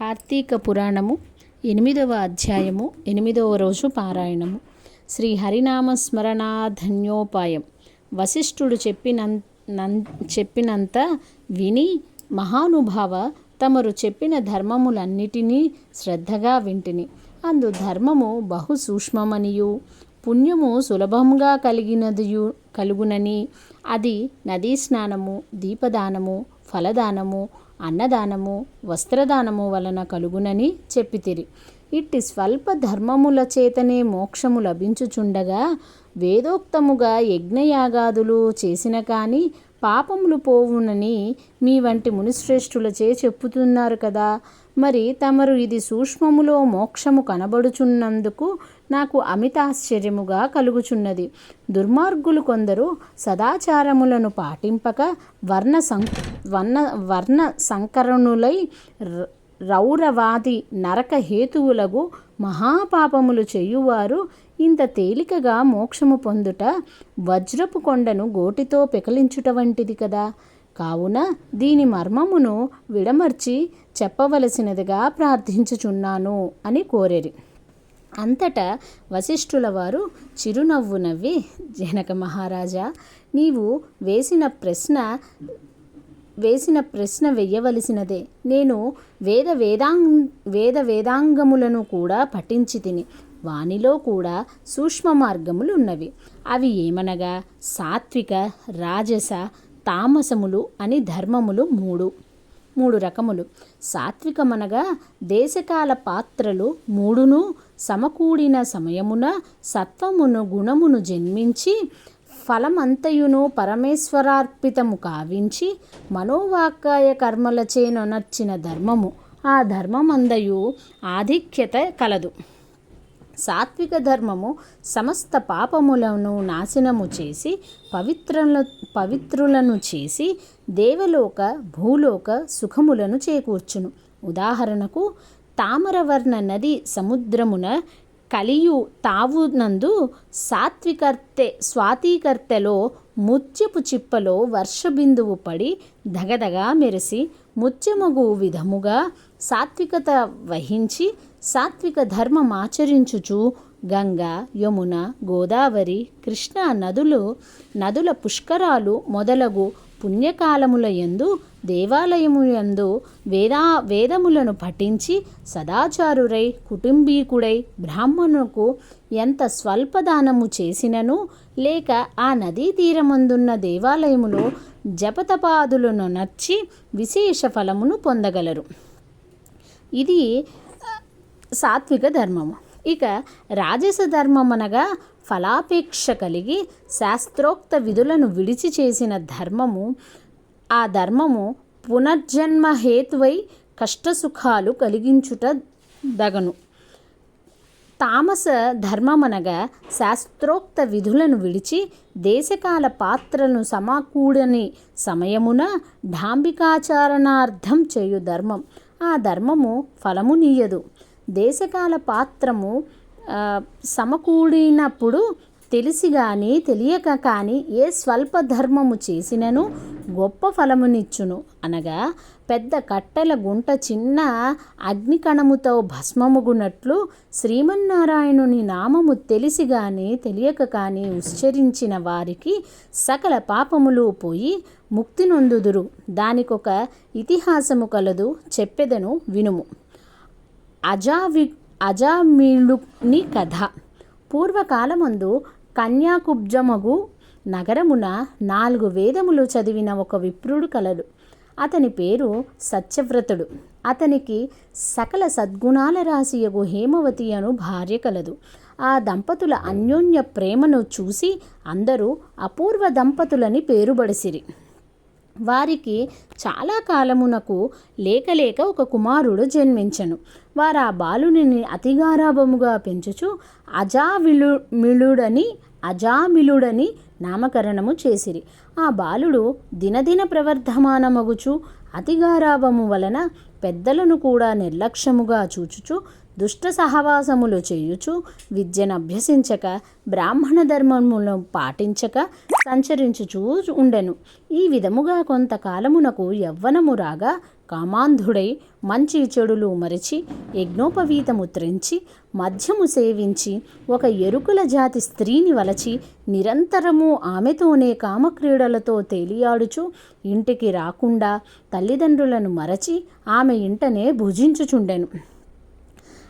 కార్తీక పురాణము ఎనిమిదవ అధ్యాయము ఎనిమిదవ రోజు పారాయణము. శ్రీ హరినామ స్మరణాధన్యోపాయం. వశిష్ఠుడు చెప్పినం చెప్పినంత విని మహానుభావ తమరు చెప్పిన ధర్మములన్నిటినీ శ్రద్ధగా వింటిని. అందు ధర్మము బహు సూక్ష్మమనియు. పుణ్యము సులభంగా కలిగినదియు కలుగునని. అది నదీ స్నానము దీపదానము ఫలదానము అన్నదానము వస్త్రదానము వలన కలుగునని చెప్పితిరి. ఇట్టి స్వల్ప ధర్మముల చేతనే మోక్షము లభించుచుండగా వేదోక్తముగా యజ్ఞయాగాదులు చేసిన కానీ పాపములు పోవునని మీ వంటి మునిశ్రేష్ఠులచే చెప్పుతున్నారు కదా. మరి తమరు ఇది సూక్ష్మములో మోక్షము కనబడుచున్నందుకు నాకు అమితాశ్చర్యముగా కలుగుచున్నది. దుర్మార్గులు కొందరు సదాచారములను పాటింపక వర్ణ సం వర్ణ వర్ణ సంకరణులై ర- రౌరవాది నరక హేతువులకు మహాపాపములు చేయువారు ఇంత తేలికగా మోక్షము పొందుట వజ్రపు కొండను గోటితో పెకలించుట వంటిది కదా. కావున దీని మర్మమును విడమర్చి చెప్పవలసినదిగా ప్రార్థించుచున్నాను అని కోరెరి. అంతటా వశిష్ఠుల వారు చిరునవ్వు నవ్వి జనక మహారాజా నీవు వేసిన ప్రశ్న వేసిన ప్రశ్న వెయ్యవలసినదే నేను వేద వేదాంగ్ వేద వేదాంగములను కూడా పఠించి తిని వానిలో కూడా సూక్ష్మ మార్గములు ఉన్నవి. అవి ఏమనగా సాత్విక రాజస తామసములు అని ధర్మములు మూడు. మూడు రకములు. సాత్వికమనగా దేశకాల పాత్రలు మూడును సమకూడిన సమయమున సత్వమును గుణమును జన్మించి ఫలమంతయును పరమేశ్వరార్పితము కావించి మనోవాకాయ కర్మలచే నొనర్చిన ధర్మము. ఆ ధర్మమందయు ఆధిక్యత కలదు. సాత్విక ధర్మము సమస్త పాపములను నాశనము చేసి పవిత్రల పవిత్రులను చేసి దేవలోక భూలోక సుఖములను చేకూర్చును. ఉదాహరణకు తామరవర్ణ నది సముద్రమున కలియు తావునందు సాత్వికర్తె స్వాతీకర్తెలో ముత్యపు చిప్పలో వర్షబిందువు పడి దగదగా మెరిసి ముత్యమగు విధముగా సాత్వికత వహించి సాత్విక ధర్మం ఆచరించుచు గంగా యమున గోదావరి కృష్ణ నదులు నదుల పుష్కరాలు మొదలగు పుణ్యకాలముల యందు దేవాలయము యందు వేదా వేదములను పఠించి సదాచారురై కుటుంబీకుడై బ్రాహ్మణుకు ఎంత స్వల్పదానము చేసినను లేక ఆ నదీ తీరమందున్న దేవాలయములో జపతపాదులను నచ్చి విశేష ఫలమును పొందగలరు. ఇది సాత్విక ధర్మము. ఇక రాజస ధర్మం అనగా ఫలాపేక్ష కలిగి శాస్త్రోక్త విధులను విడిచి చేసిన ధర్మము ఆ ధర్మము పునర్జన్మ హేతువై కష్టసుఖాలు కలిగించుట దగను. తామస ధర్మమనగా శాస్త్రోక్త విధులను విడిచి దేశకాల పాత్రను సమకూడని సమయమున ఢాంబికాచారణార్థం చేయు ధర్మం. ఆ ధర్మము ఫలము నీయదు. దేశకాల పాత్రము సమకూడినప్పుడు తెలిసి కానీ తెలియక కానీ ఏ స్వల్ప ధర్మము చేసినను గొప్ప ఫలమునిచ్చును. అనగా పెద్ద కట్టెల గుంట చిన్న అగ్నికణముతో భస్మముగునట్లు శ్రీమన్నారాయణుని నామము తెలిసి కానీ తెలియక కానీ ఉచ్చరించిన వారికి సకల పాపములు పోయి ముక్తి నొందుదురు దానికొక ఇతిహాసము కలదు చెప్పెదను వినుము. అజావి అజామీళుని కథ. పూర్వకాలమందు కన్యాకుబ్జమగు నగరమున నాలుగు వేదములు చదివిన ఒక విప్రుడు కలడు. అతని పేరు సత్యవ్రతుడు. అతనికి సకల సద్గుణాల రాశియగు హేమవతి అను భార్య కలదు. ఆ దంపతుల అన్యోన్య ప్రేమను చూసి అందరూ అపూర్వ దంపతులని పేరుబడిసిరి. వారికి చాలా కాలమునకు లేకలేక ఒక కుమారుడు జన్మించను. వారు ఆ బాలుని అతిగారాభముగా పెంచుచు అజావిలు మిళుడని అజామిలుడని నామకరణము చేసిరి. ఆ బాలుడు దినదిన ప్రవర్ధమానమగుచు అతిగారాభము వలన పెద్దలను కూడా నిర్లక్ష్యముగా చూచుచు దుష్ట సహవాసములు చేయుచు విద్యను అభ్యసించక బ్రాహ్మణ ధర్మములను పాటించక సంచరించుచూ ఉండెను. ఈ విధముగా కొంతకాలమునకు యవ్వనము రాగా కామాంధుడై మంచి చెడులు మరిచి యజ్ఞోపవీతము త్రెంచి మద్యము సేవించి ఒక ఎరుకుల జాతి స్త్రీని వలచి నిరంతరము ఆమెతోనే కామక్రీడలతో తేలియాడుచు ఇంటికి రాకుండా తల్లిదండ్రులను మరచి ఆమె ఇంటనే భుజించుచుండెను.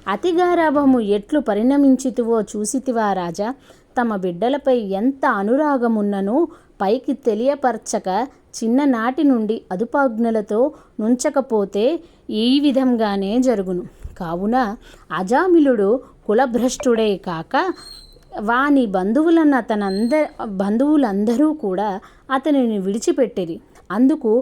అతిగారాభము ఎట్లు పరిణమించితివో చూసితివా రాజా? తమ బిడ్డలపై ఎంత అనురాగమున్ననో పైకి తెలియపరచక చిన్ననాటి నుండి అదుపాజ్ఞలతో నుంచకపోతే ఈ విధంగానే జరుగును. కావున అజామిలుడు కులభ్రష్టుడే కాక వాని బంధువులన్న అతనంద బంధువులందరూ కూడా అతనిని విడిచిపెట్టిరి. అందుకు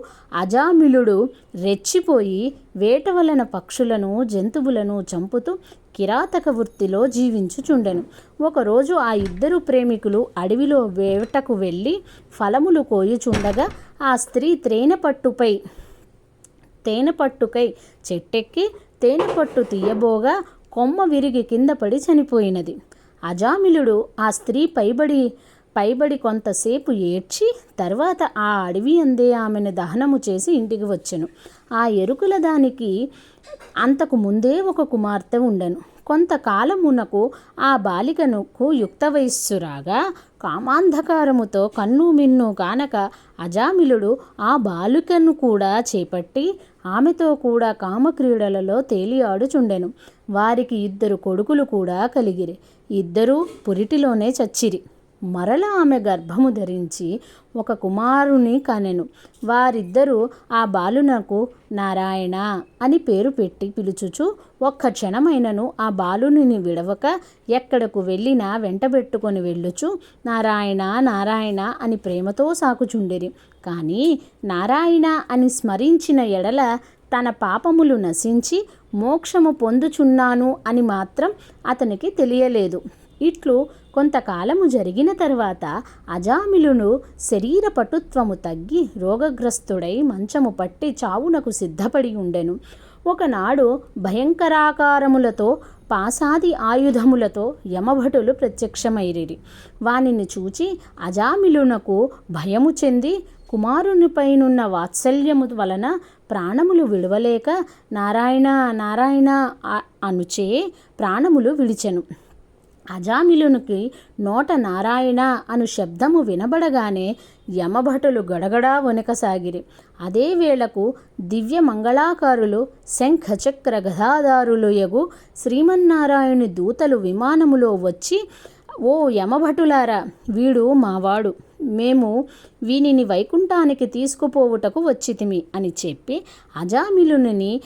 అజామిలుడు రెచ్చిపోయి వేట వలన పక్షులను జంతువులను చంపుతూ కిరాతక వృత్తిలో జీవించుచుండెను. ఒకరోజు ఆ ఇద్దరు ప్రేమికులు అడవిలో వేటకు వెళ్ళి ఫలములు కోయుచుండగా ఆ స్త్రీ తేనెపట్టుపై తేనెపట్టుకై చెట్టెక్కి తేనెపట్టు తీయబోగా కొమ్మ విరిగి కింద పడి చనిపోయినది. అజామిలుడు ఆ స్త్రీ పైబడి పైబడి కొంతసేపు ఏడ్చి తర్వాత ఆ అడవి అందే ఆమెను దహనము చేసి ఇంటికి వచ్చెను. ఆ ఎరుకుల దానికి అంతకు ముందే ఒక కుమార్తె ఉండెను. కొంతకాలమునకు ఆ బాలికనుకు యుక్త వయస్సురాగా కామాంధకారముతో కన్ను మిన్ను కానక అజామిలుడు ఆ బాలికను కూడా చేపట్టి ఆమెతో కూడా కామక్రీడలలో తేలియాడుచుండెను వారికి ఇద్దరు కొడుకులు కూడా కలిగిరి. ఇద్దరూ పురిటిలోనే చచ్చిరి. మరల ఆమె గర్భము ధరించి ఒక కుమారుని కనెను. వారిద్దరూ ఆ బాలునకు నారాయణ అని పేరు పెట్టి పిలుచుచు ఒక్క క్షణమైనను ఆ బాలుని విడవక ఎక్కడకు వెళ్ళినా వెంటబెట్టుకొని వెళ్ళుచు నారాయణ నారాయణ అని ప్రేమతో సాకుచుండిరి. కానీ నారాయణ అని స్మరించిన ఎడల తన పాపములు నశించి మోక్షము పొందుచున్నాను అని మాత్రం అతనికి తెలియలేదు. ఇట్లు కొంతకాలము జరిగిన తర్వాత అజామిలును శరీర పటుత్వము తగ్గి రోగగ్రస్తుడై మంచము పట్టి చావునకు సిద్ధపడి ఉండెను. ఒకనాడు భయంకరాకారములతో పాసాది ఆయుధములతో యమభటులు ప్రత్యక్షమైరిరి వానిని చూచి అజామిలునకు భయము చెంది కుమారునిపైనున్న వాత్సల్యము వలన ప్రాణములు విడవలేక నారాయణ నారాయణ అనుచే ప్రాణములు విడిచెను. అజామిలునికి నోట నారాయణ అను శబ్దము వినబడగానే యమభటులు గడగడా వణకసాగిరి అదే వేళకు దివ్య మంగళాకారులు శంఖచక్ర గదాదారులు యగు శ్రీమన్నారాయణి దూతలు విమానములో వచ్చి ఓ యమభటులారా వీడు మావాడు. మేము వీనిని వైకుంఠానికి తీసుకుపోవుటకు వచ్చితిమి అని చెప్పి అజామిలుని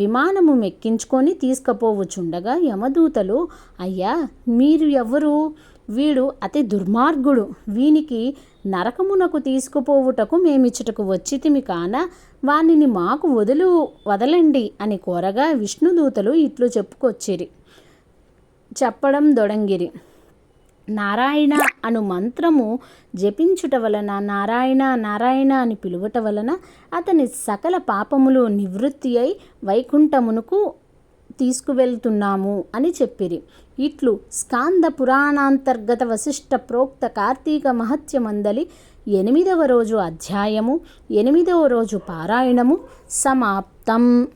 విమానము మెక్కించుకొని తీసుకుపోవచుండగా యమదూతలు అయ్యా మీరు ఎవరు? వీడు అతి దుర్మార్గుడు. వీనికి నరకమునకు తీసుకుపోవుటకు మేమిచ్చటకు వచ్చితిమి కాన? వానిని మాకు వదులు వదలండి అని కోరగా విష్ణుదూతలు ఇట్లు చెప్పుకొచ్చిరి. చెప్పడం దొడంగిరి. నారాయణ అను మంత్రము జపించుట వలన నారాయణ నారాయణ అని పిలువట వలన అతని సకల పాపములు నివృత్తి అయి వైకుంఠమునకు తీసుకువెళ్తున్నాము అని చెప్పిరి. ఇట్లు స్కాంద పురాణాంతర్గత వశిష్ట ప్రోక్త కార్తీక మహత్యమందలి ఎనిమిదవ రోజు అధ్యాయము ఎనిమిదవ రోజు పారాయణము సమాప్తం.